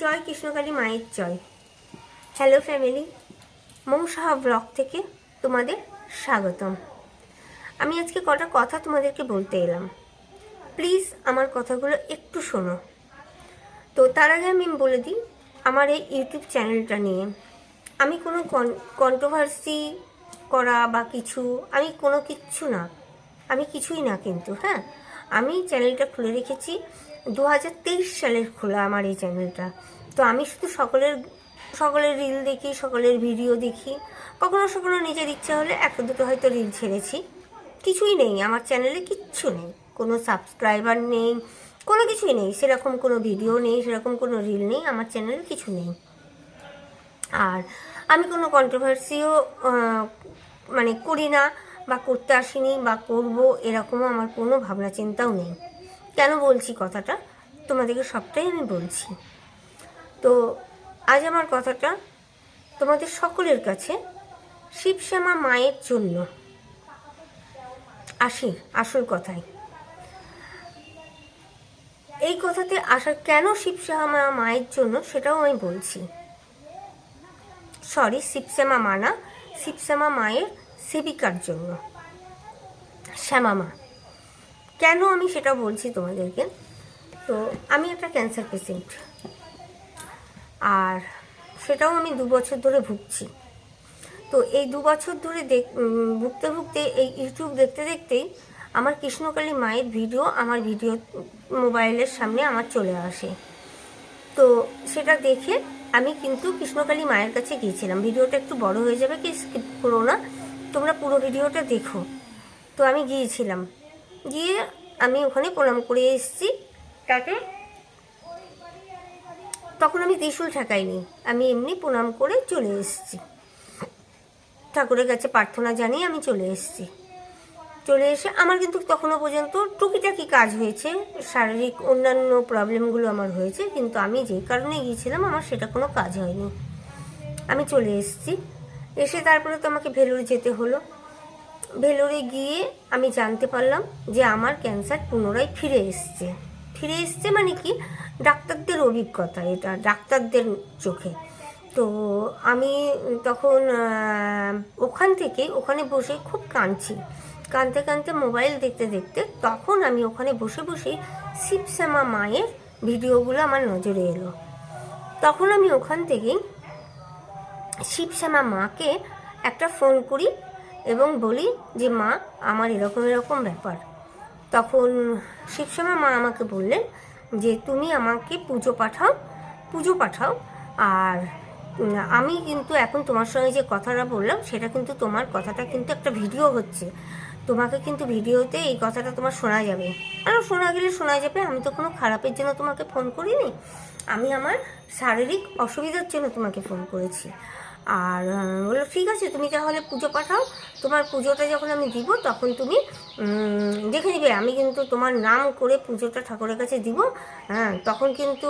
জয় কৃষ্ণকালী মায়ের জয়। Hello family Mou Saha blog থেকে তোমাদের স্বাগতম। আমি আজকে কটা কথা তোমাদেরকে বলতে এলাম। প্লিজ আমার কথাগুলো একটু শোনো। তো তার আগে আমি বলে দিই, আমার এই ইউটিউব চ্যানেলটা নিয়ে আমি কোনো কন্ট্রোভার্সি করা বা কিছু, আমি কোনো কিচ্ছু না। আমি কিছুই না কিন্তু হ্যাঁ? আমি চ্যানেলটা খুলে রেখেছি। দু হাজার তেইশ সালের খোলা আমার এই চ্যানেলটা। তো আমি শুধু সকলের সকলের রিল দেখি, সকলের ভিডিও দেখি। কখনো কখনো নিজের ইচ্ছা হলে একটা দুটো হয়তো রিল ছেড়েছি। কিছুই নেই, আমার চ্যানেলে কিচ্ছু নেই। কোনো সাবস্ক্রাইবার নেই, কোনো কিছুই নেই। সেরকম কোনো ভিডিও নেই, সেরকম কোনো রিল নেই, আমার চ্যানেলে কিছু নেই। আর আমি কোনো কন্ট্রোভার্সিও মানে করি না। বা করতে আসিনি বা করব এরকমও আমার কোনো ভাবনা চিন্তাও নেই। কেন বলছি কথাটা? তোমাদেরকে সবটাই আমি বলছি। তো আজ আমার কথাটা তোমাদের সকলের কাছে শিবশ্যামা মায়ের জন্য। আসি, আসল কথায়। এই কথাতে আসার কেন শিবশ্যামা মায়ের জন্য সেটাও আমি বলছি। সরি শিবশ্যামা মানা শিবশ্যামা মায়ের সেবিকার জন্য শ্যামামা কেন আমি সেটা বলছি তোমাদেরকে? তো আমি একটা ক্যান্সার পেশেন্ট আর সেটাও আমি দু বছর ধরে ভুগছি। তো এই দু বছর ধরে দেখ ভুগতে ভুগতে, এই ইউটিউব দেখতে দেখতেই আমার কৃষ্ণকালী মায়ের ভিডিও আমার ভিডিও মোবাইলের সামনে আমার চলে আসে। তো সেটা দেখে আমি কিন্তু কৃষ্ণকালী মায়ের কাছে গিয়েছিলাম। ভিডিওটা একটু বড় হয়ে যাবে কি স্কিপ করো না। তোমরা পুরো ভিডিওটা দেখো। তো আমি গিয়েছিলাম। গিয়ে আমি ওখানে প্রণাম করে এসেছি। তাতে তখন আমি ত্রিশুল ঠেকাইনি। আমি এমনি প্রণাম করে চলে এসেছি। ঠাকুরের কাছে প্রার্থনা জানিয়ে আমি চলে এসেছি। চলে এসে আমার কিন্তু তখনও পর্যন্ত টুকিটাকি কাজ হয়েছে। শারীরিক অন্যান্য প্রবলেমগুলো আমার হয়েছে। কিন্তু আমি যে কারণে গিয়েছিলাম, আমার সেটা কোনো কাজ হয়নি। আমি চলে এসেছি। এসে তারপরে তো আমাকে ভেলোরে যেতে হলো। ভেলোরে গিয়ে আমি জানতে পারলাম যে আমার ক্যান্সার পুনরায় ফিরে এসছে। ফিরে এসছে মানে কি? ডাক্তারদের অভিজ্ঞতা, এটা ডাক্তারদের চোখে। তো আমি তখন ওখান থেকে, ওখানে বসে খুব কাঁদছি। কাঁদতে কাঁদতে মোবাইল দেখতে দেখতে তখন আমি ওখানে বসে বসেই শিবশ্যামা মায়ের ভিডিওগুলো আমার নজরে এলো। তখন আমি ওখান থেকেই শিবশ্যামা মাকে একটা ফোন করি এবং বলি যে, মা, আমার এরকম এরকম ব্যাপার। তখন শিবশ্যামা মা আমাকে বললেন যে, তুমি আমাকে পুজো পাঠাও পুজো পাঠাও। আর আমি কিন্তু এখন তোমার সঙ্গে যে কথাটা বললাম, সেটা কিন্তু তোমার কথাটা কিন্তু একটা ভিডিও হচ্ছে। তোমাকে কিন্তু ভিডিওতে এই কথাটা তোমার শোনা যাবে। আর শোনা গেলে শোনা যাবে, আমি তো কোনো খারাপের জন্য তোমাকে ফোন করিনি। আমি আমার শারীরিক অসুবিধার জন্য তোমাকে ফোন করেছি। আর বলল, ঠিক আছে, তুমি তাহলে পুজো পাঠাও। তোমার পুজোটা যখন আমি দিব, তখন তুমি দেখে নিবে। আমি কিন্তু তোমার নাম করে পুজোটা ঠাকুরের কাছে দিব। হ্যাঁ তখন কিন্তু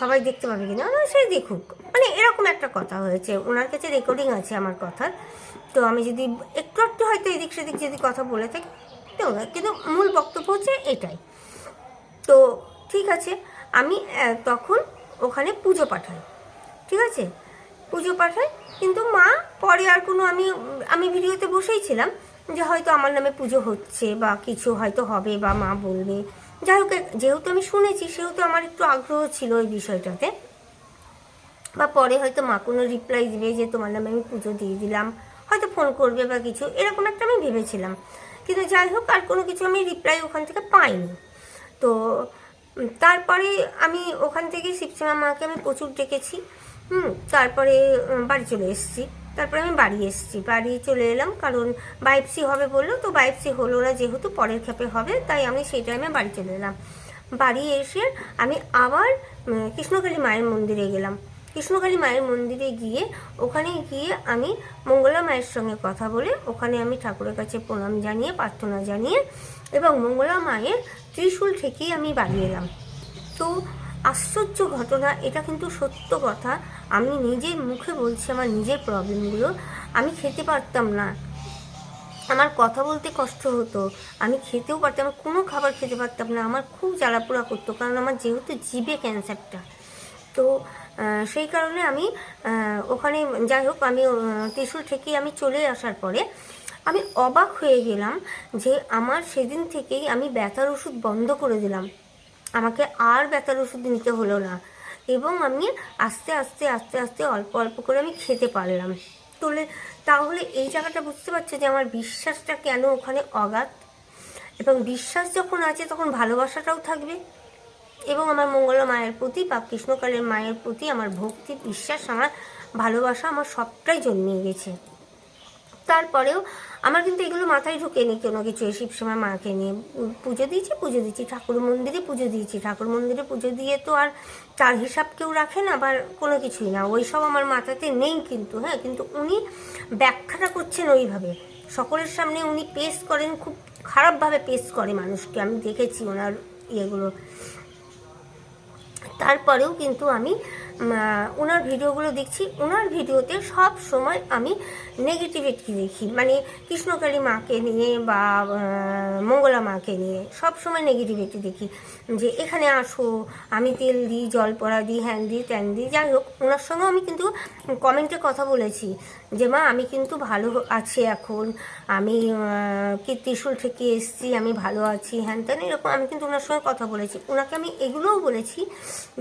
সবাই দেখতে পাবে কিনা। না, সে দেখুক। মানে এরকম একটা কথা হয়েছে। ওনার কাছে রেকর্ডিং আছে আমার কথার। তো আমি যদি একটু একটু হয়তো এদিক সেদিক যদি কথা বলে থাকি, তো কিন্তু মূল বক্তব্য হচ্ছে এটাই। তো ঠিক আছে, আমি তখন ওখানে পুজো পাঠাই। ঠিক আছে? পুজো পাঠাই কিন্তু মা, পরে আর কোনো আমি আমি ভিডিওতে বসেই ছিলাম যে হয়তো আমার নামে পুজো হচ্ছে বা কিছু হয়তো হবে বা মা বলবে। যাই হোক, যেহেতু আমি শুনেছি, সেহেতু আমার একটু আগ্রহ ছিল ওই বিষয়টাতে। বা পরে হয়তো মা কোনো রিপ্লাই দিবে যে তোমার নামে আমি পুজো দিয়ে দিলাম, হয়তো ফোন করবে বা কিছু, এরকম একটা আমি ভেবেছিলাম। কিন্তু যাই হোক, আর কোনো কিছু আমি রিপ্লাই ওখান থেকে পাইনি। তো তারপরে আমি ওখান থেকে শিবশ্যামা মাকে আমি প্রচুর ডেকেছি। হুম, তারপরে বাড়ি চলে এসেছি। তারপরে আমি বাড়ি এসেছি। বাড়ি চলে এলাম কারণ বাইপসি হবে বলল, তো বাইপসি হলো না যেহেতু পরের খেপে হবে, তাই আমি সেই টাইমে বাড়ি চলে এলাম। বাড়ি এসে আমি আবার কৃষ্ণকালী মায়ের মন্দিরে গেলাম। কৃষ্ণকালী মায়ের মন্দিরে গিয়ে ওখানে গিয়ে আমি মঙ্গলা মায়ের সঙ্গে কথা বলে ওখানে আমি ঠাকুরের কাছে প্রণাম জানিয়ে, প্রার্থনা জানিয়ে এবং মঙ্গলা মায়ের ত্রিশূল থেকেই আমি বাড়ি এলাম। তো আশ্চর্য ঘটনা এটা কিন্তু সত্য কথা। আমি নিজের মুখে বলছি আমার নিজের প্রবলেমগুলো আমি খেতে পারতাম না। আমার কথা বলতে কষ্ট হতো। আমি খেতেও পারতাম কোনো খাবার খেতে পারতাম না। আমার খুব জ্বালাপোড়া করতো কারণ আমার যেহেতু জিভে ক্যান্সারটা। তো সেই কারণে আমি ওখানে যাই হোক আমি আহ, ত্রিশুল থেকে আমি চলে আসার পরে আমি অবাক হয়ে গেলাম যে আমার সেদিন থেকেই আমি ব্যথার ওষুধ বন্ধ করে দিলাম। আমাকে আর ব্যথার ওষুধ নিতে হলো না। এবং আমি আস্তে আস্তে আস্তে আস্তে অল্প অল্প করে আমি খেতে পারলাম। তোলে, তাহলে এই জায়গাটা বুঝতে পারছ যে আমার বিশ্বাসটা কেন ওখানে অগাধ? এবং বিশ্বাস যখন আছে, তখন ভালোবাসাটাও থাকবে। এবং আমার মঙ্গল মায়ের প্রতি বা কৃষ্ণকালের মায়ের প্রতি আমার ভক্তি, বিশ্বাস, আমার ভালোবাসা, আমার সবটাই জন্মিয়ে গেছে। তারপরেও আমার কিন্তু এগুলো মাথায় ঢুকেনি কোনো কিছু। এই শিবসময় মাকে নিয়ে পুজো দিয়েছি পুজো দিয়েছি, ঠাকুর মন্দিরে পুজো দিয়েছি। ঠাকুর মন্দিরে পুজো দিয়ে তো আর তার হিসাব কেউ রাখে না আবার কোনো কিছুই না। ওই সব আমার মাথাতে নেই কিন্তু হ্যাঁ কিন্তু উনি ব্যাখ্যাটা করছেন ওইভাবে। সকলের সামনে উনি পেশ করেন, খুব খারাপভাবে পেশ করে মানুষকে। আমি দেখেছি ওনার ইয়েগুলো। তারপরেও কিন্তু আমি ওনার ভিডিওগুলো দেখছি। ওনার ভিডিওতে সব সময় আমি নেগেটিভিটি দেখি। মানে কৃষ্ণকালী মাকে নিয়ে বা মঙ্গলা মাকে নিয়ে সব সময় নেগেটিভিটি দেখি। যে এখানে আসো, আমি তেল দিই, জল পড়া দিই, হ্যান দিই, ত্যান দিই, যাই হোক ওনার সঙ্গেও আমি কিন্তু কমেন্টে কথা বলেছি। যে মা, আমি কিন্তু ভালো আছি এখন, আমি কি ত্রিশুল থেকে এসেছি, আমি ভালো আছি, হ্যান ত্যান, এরকম আমি কিন্তু ওনার সঙ্গে কথা বলেছি। ওনাকে আমি এগুলোও বলেছি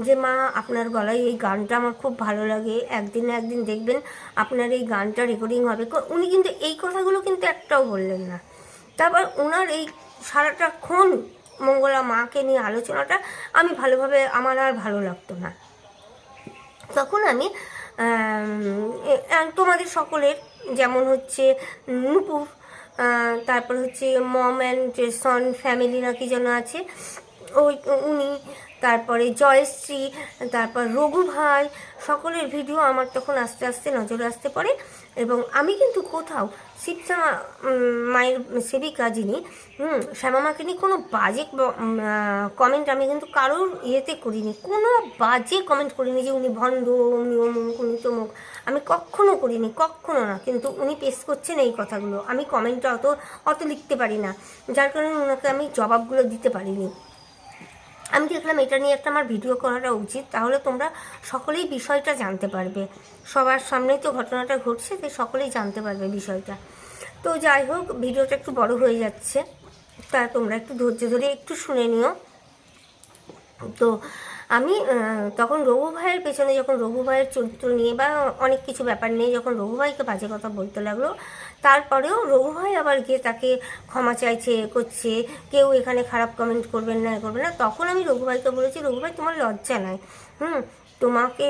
যে মা, আপনার গলায় এই গানটা আমার খুব ভালো লাগে। একদিন একদিন দেখবেন আপনার এই গানটা রেকর্ডিং হবে। উনি কিন্তু এই কথাগুলো কিন্তু একটাও বললেন না। তারপর ওনার এই সারাটাক্ষণ মঙ্গলা মাকে নিয়ে আলোচনাটা আমি ভালোভাবে, আমার আর ভালো লাগতো না। তখন আমি তোমাদের সকলের যেমন হচ্ছে নুপুর তারপর হচ্ছে মম অ্যান্ড সন ফ্যামিলি নাকি যেন আছে, ওই, উনি তারপরে জয়শ্রী, তারপর রঘু ভাই, সকলের ভিডিও আমার তখন আস্তে আস্তে নজরে আসতে পারে এবং আমি কিন্তু কোথাও শিবশ্যামা মায়ের সেবিকা যিনি, হুম, শ্যামামাকে নিয়ে কোনো বাজে কমেন্ট আমি কিন্তু কারোর ইয়েতে করিনি। কোনো বাজে কমেন্ট করিনি যে উনি ভণ্ড, উনি অমুক, উনি তমুক। আমি কখনো করিনি, কখনো না। কিন্তু উনি পেশ করছেন এই কথাগুলো। আমি কমেন্টটা অত অত লিখতে পারি না। যার কারণে ওনাকে আমি জবাবগুলো দিতে পারিনি। আমি দেখলাম এটা নিয়ে একটা আমার ভিডিও করাটা উচিত, তাহলে তোমরা সকলেই বিষয়টা জানতে পারবে। সবার সামনেই তো ঘটনাটা ঘটছে তাই সকলেই জানতে পারবে বিষয়টা। তো যাই হোক, ভিডিওটা একটু বড় হয়ে যাচ্ছে। তা তোমরা একটু ধৈর্য ধরে একটু শুনে নিও। তো আমি তখন রঘু ভাইয়ের পেছনে যখন রঘু ভাইয়ের চরিত্র নিয়ে বা অনেক কিছু ব্যাপার নিয়ে যখন রঘু ভাইকে বাজে কথা বলতে লাগল, তারপরেও রঘু ভাই আবার গিয়ে তাকে ক্ষমা চাইছে এ করছে, কেউ এখানে খারাপ কমেন্ট করবেন না, এ করবে না, তখন আমি রঘু ভাইকে বলেছি, রঘু ভাই, তোমার লজ্জা নাই। হুম, তোমাকে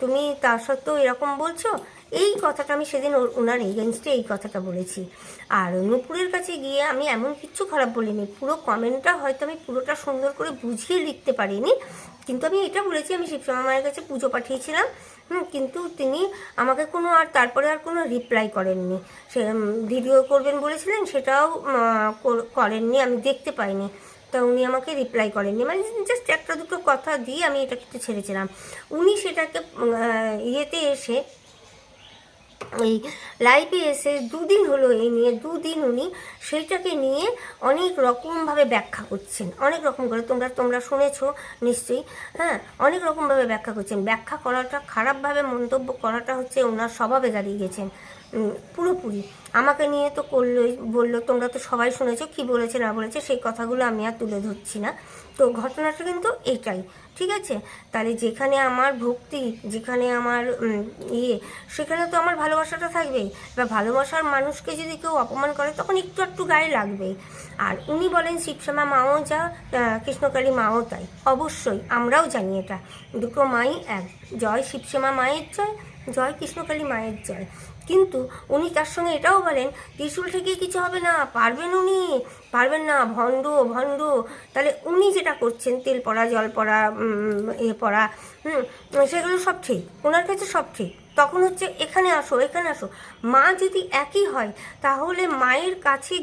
তুমি তার সত্ত্বেও এরকম বলছো? এই কথাটা আমি সেদিন ওর- ওনার এগেনস্টে এই কথাটা বলেছি। আর নূপুরের কাছে গিয়ে আমি এমন কিচ্ছু খারাপ বলিনি। পুরো কমেন্টটা হয়তো আমি পুরোটা সুন্দর করে বুঝিয়ে লিখতে পারিনি। কিন্তু আমি এটা বলেছি, আমি শিবশ্যামা মায়ের কাছে পুজো পাঠিয়েছিলাম। কিন্তু তিনি আমাকে কোনো আর তারপরে আর কোনো রিপ্লাই করেননি। সে ভিডিও করবেন বলেছিলেন, সেটাও করেননি, আমি দেখতে পাইনি। তা উনি আমাকে রিপ্লাই করেননি। মানে জাস্ট একটা দুটো কথা দিয়ে আমি এটা কিন্তু ছেড়েছিলাম। উনি সেটাকে ইয়েতে এসে এই লাইভে এসে দুদিন হলো এই নিয়ে, দুদিন উনি সেইটাকে নিয়ে অনেক রকমভাবে ব্যাখ্যা করছেন। অনেক রকম করে তোমরা তোমরা শুনেছ নিশ্চয়ই হ্যাঁ? অনেক রকমভাবে ব্যাখ্যা করছেন। ব্যাখ্যা করাটা, খারাপভাবে মন্তব্য করাটা হচ্ছে ওনার স্বভাবে দাঁড়িয়ে গেছেন পুরোপুরি। আমাকে নিয়ে তো করলোই, বলল, তোমরা তো সবাই শুনেছো, কি বলেছে, না বলেছে, সেই কথাগুলো আমি আর তুলে ধরছি না। তো ঘটনাটা কিন্তু এটাই, ঠিক আছে? তাহলে যেখানে আমার ভক্তি, যেখানে আমার ইয়ে সেখানে তো আমার ভালোবাসাটা থাকবেই। বা ভালোবাসার মানুষকে যদি কেউ অপমান করে, তখন একটু একটু গায়ে লাগবেই। আর উনি বলেন, শিবশ্যামা মাও যা কৃষ্ণকালী মাও তাই। অবশ্যই, আমরাও জানি এটা। দুটো মাই এক। জয় শিবশ্যামা মায়ের জয় জয় কৃষ্ণকালী মায়ের জয়। কিন্তু উনি তার সঙ্গে এটাও বলেন, ত্রিশুল থেকে কিছু হবে না, পারবেন উনি। পারবেন না, ভণ্ড ভণ্ড। তাহলে উনি যেটা করছেন, তেল পড়া, জল পড়া এ পড়া, হুম, সেগুলো সব ঠিক, ওনার কাছে সব ঠিক। তখন হচ্ছে, এখানে আসো এখানে আসো। মা যদি একই হয়, তাহলে মায়ের কাছে,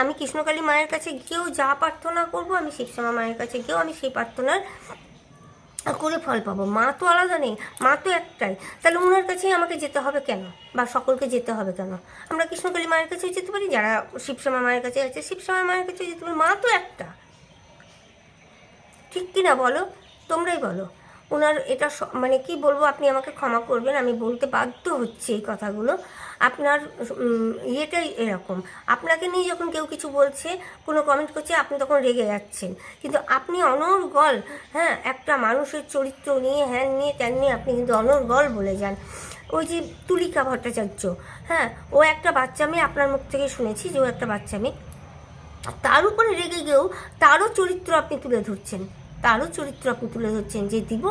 আমি কৃষ্ণকালী মায়ের কাছে গিয়েও যা প্রার্থনা করব, আমি শিবশ্যামা মায়ের কাছে গিয়েও আমি সেই প্রার্থনার করে ফল পাবো? মা তো আলাদা নেই, মা তো একটাই। তাহলে ওনার কাছেই আমাকে যেতে হবে কেন? বা সকলকে যেতে হবে কেন? আমরা কৃষ্ণকালী মায়ের কাছেও যেতে পারি, যারা শিবশ্যামা মায়ের কাছে আছে, শিবশ্যামা মায়ের কাছেও যেতে পারি। মা তো একটা। ঠিক কিনা বলো? তোমরাই বলো। ওনার এটা মানে কি বলব, আপনি আমাকে ক্ষমা করবেন, আমি বলতে বাধ্য হচ্ছি এই কথাগুলো। আপনার ইয়েটাই এরকম। আপনাকে নিয়ে যখন কেউ কিছু বলছে, কোনো কমেন্ট করছে, আপনি তখন রেগে যাচ্ছেন। কিন্তু আপনি অনর্গল হ্যাঁ একটা মানুষের চরিত্র নিয়ে, হ্যান নিয়ে, ত্যান নিয়ে আপনি কিন্তু অনর্গল বলে যান। ওই যে তুলিকা ভট্টাচার্য হ্যাঁ ও একটা বাচ্চা মেয়ে আপনার মুখ থেকে শুনেছি যে ও একটা বাচ্চা মেয়ে। তার উপরে রেগে গিয়েও তারও চরিত্র আপনি তুলে ধরছেন। তারও চরিত্র আপনি তুলে ধরছেন যে, দিব,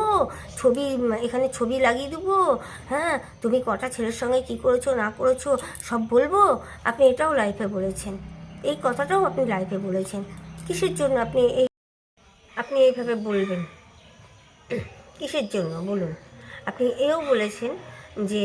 ছবি, এখানে ছবি লাগিয়ে দেবো হ্যাঁ তুমি কটা ছেলের সঙ্গে কি করেছ, না করেছ, সব বলব? আপনি এটাও লাইফে বলেছেন। এই কথাটাও আপনি লাইফে বলেছেন। কিসের জন্য আপনি এই, আপনি এইভাবে বলবেন? কিসের জন্য? বলুন। আপনি এও বলেছেন যে,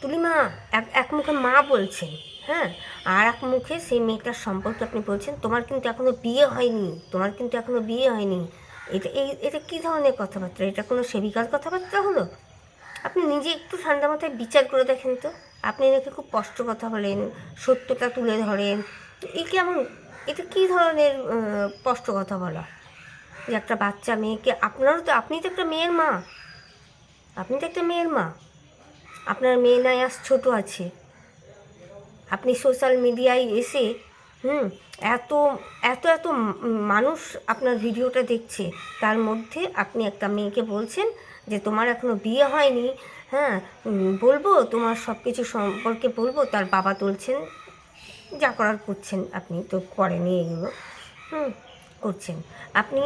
তুলিমা, এক এক মুখে মা বলছেন। হ্যাঁ আর এক মুখে সেই মেয়েটার সম্পর্কে আপনি বলছেন, তোমার কিন্তু এখনও বিয়ে হয়নি, তোমার কিন্তু এখনও বিয়ে হয়নি। এটা, এই, এটা কী ধরনের কথাবার্তা? এটা কোনো সেবিকার কথাবার্তা হলো? আপনি নিজে একটু ঠান্ডা মাথায় বিচার করে দেখেন তো। আপনি নাকি খুব কষ্ট কথা বলেন, সত্যটা তুলে ধরেন। এই কেমন, এটা কী ধরনের স্পষ্ট কথা বলা? যে একটা বাচ্চা মেয়েকে, আপনারও তো, আপনি তো একটা মেয়ের মা। আপনি তো একটা মেয়ের মা। আপনার মেয়ে নয় আজ ছোটো আছে। আপনি সোশ্যাল মিডিয়ায় এসে, হুম, এত এত এত মানুষ আপনার ভিডিওটা দেখছে, তার মধ্যে আপনি একটা মেয়েকে বলছেন যে, তোমার এখনও বিয়ে হয়নি। হ্যাঁ বলব, তোমার সব কিছু সম্পর্কে বলব, তার বাবা তুলছেন, যা করার করছেন আপনি তো করেনি এগুলো, হুম, করছেন। আপনি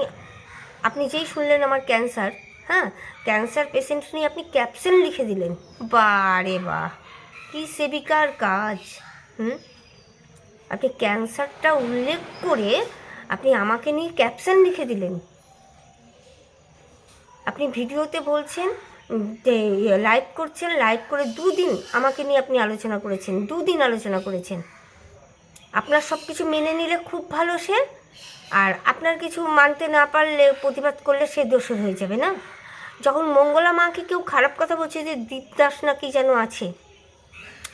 আপনি যেই শুনলেন আমার ক্যান্সার হ্যাঁ ক্যান্সার পেশেন্ট নিয়ে আপনি ক্যাপশন লিখে দিলেন। বারে বাহ! কী সেবিকার কাজ। হুম? আপনি ক্যান্সারটা উল্লেখ করে আপনি আমাকে নিয়ে ক্যাপশন লিখে দিলেন। আপনি ভিডিওতে বলছেন লাইভ করছেন লাইভ করে দুদিন আমাকে নিয়ে আপনি আলোচনা করেছেন, দুদিন আলোচনা করেছেন। আপনার সব কিছু মেনে নিলে খুব ভালো সে, আর আপনার কিছু মানতে না পারলে, প্রতিবাদ করলে সে দোষর হয়ে যাবে না? যখন মঙ্গলা মাকে কেউ খারাপ কথা বলছে যে দীপদাস নাকি যেন আছে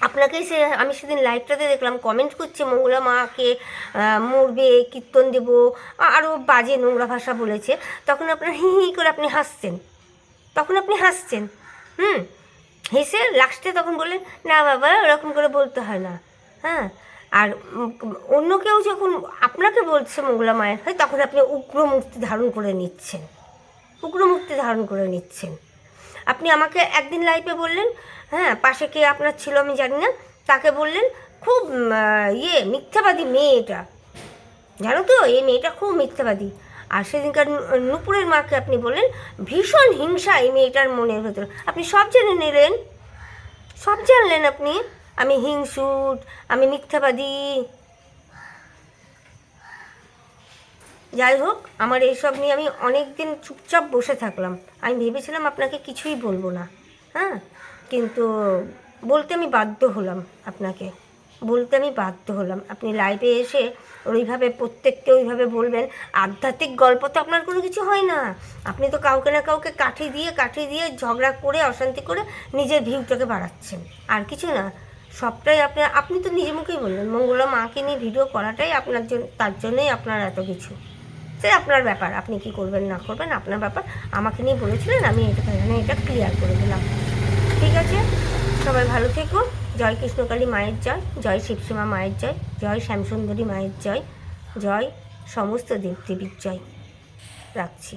আপনাকে সে, আমি সেদিন লাইভটাতে দেখলাম কমেন্ট করছে মঙ্গলা মাকে মরবে, কীর্তন দেব আরও বাজে নোংরা ভাষা বলেছে। তখন আপনার হি হি করে আপনি হাসছেন। তখন আপনি হাসছেন। হুম? হেসে লাস্টে তখন বললেন, না বাবা, ওরকম করে বলতে হয় না। হ্যাঁ? আর অন্য কেউ যখন আপনাকে বলছে মঙ্গলা মায়ের, হয় তখন আপনি উগ্র মূর্তি ধারণ করে নিচ্ছেন। উগ্র মূর্তি ধারণ করে নিচ্ছেন। আপনি আমাকে একদিন লাইভে বললেন হ্যাঁ পাশে কে আপনার ছিল আমি জানি না, তাকে বললেন, খুব ইয়ে মিথ্যাবাদী মেয়ে এটা জানো তো, এই মেয়েটা খুব মিথ্যাবাদী। আর সেদিনকার নুপুরের মাকে আপনি বললেন, ভীষণ হিংসা এই মেয়েটার মনের ভেতর। আপনি সব জেনে নিলেন? সব জানলেন আপনি? আমি হিংসুট, আমি মিথ্যাবাদী। যাই হোক, আমার এইসব নিয়ে আমি অনেক দিন চুপচাপ বসে থাকলাম। আমি ভেবেছিলাম আপনাকে কিছুই বলব না হ্যাঁ? কিন্তু বলতে আমি বাধ্য হলাম আপনাকে। বলতে আমি বাধ্য হলাম। আপনি লাইভে এসে ওইভাবে প্রত্যেককে ওইভাবে বলবেন। আধ্যাত্মিক গল্প তো আপনার কোনো কিছু হয় না। আপনি তো কাউকে না কাউকে কাঠি দিয়ে কাঠি দিয়ে ঝগড়া করে, অশান্তি করে নিজের ভিউটাকে বাড়াচ্ছেন। আর কিছু না, সবটাই আপনি আপনি তো নিজে মুখেই বললেন। মঙ্গলা মাকে নিয়ে ভিডিও করাটাই আপনার জন্য তার জন্যই আপনার এত কিছু। সে আপনার ব্যাপার। আপনি কি করবেন, না করবেন, আপনার ব্যাপার। আমাকে নিয়ে বলেছিলেন, আমি এটা মানে এটা ক্লিয়ার করে দিলাম। ঠিক আছে? সবাই ভালো থেকো। জয় কৃষ্ণকালী মায়ের জয় জয় শিবসীমা মায়ের জয় জয় শ্যামসুন্দরী মায়ের জয় জয় সমস্ত দেবদেবীর জয়। রাখছি।